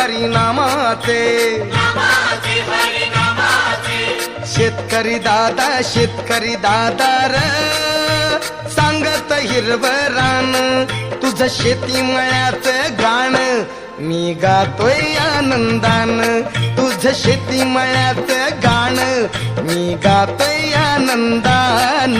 हरी शेतकरी दादा शेतकरी दादा र सांगत हिरव रान तुझं शेती मळ्याच गाण मी गातोय आनंदान तुझं शेती मळ्याच गाण मी गातोय आनंदान.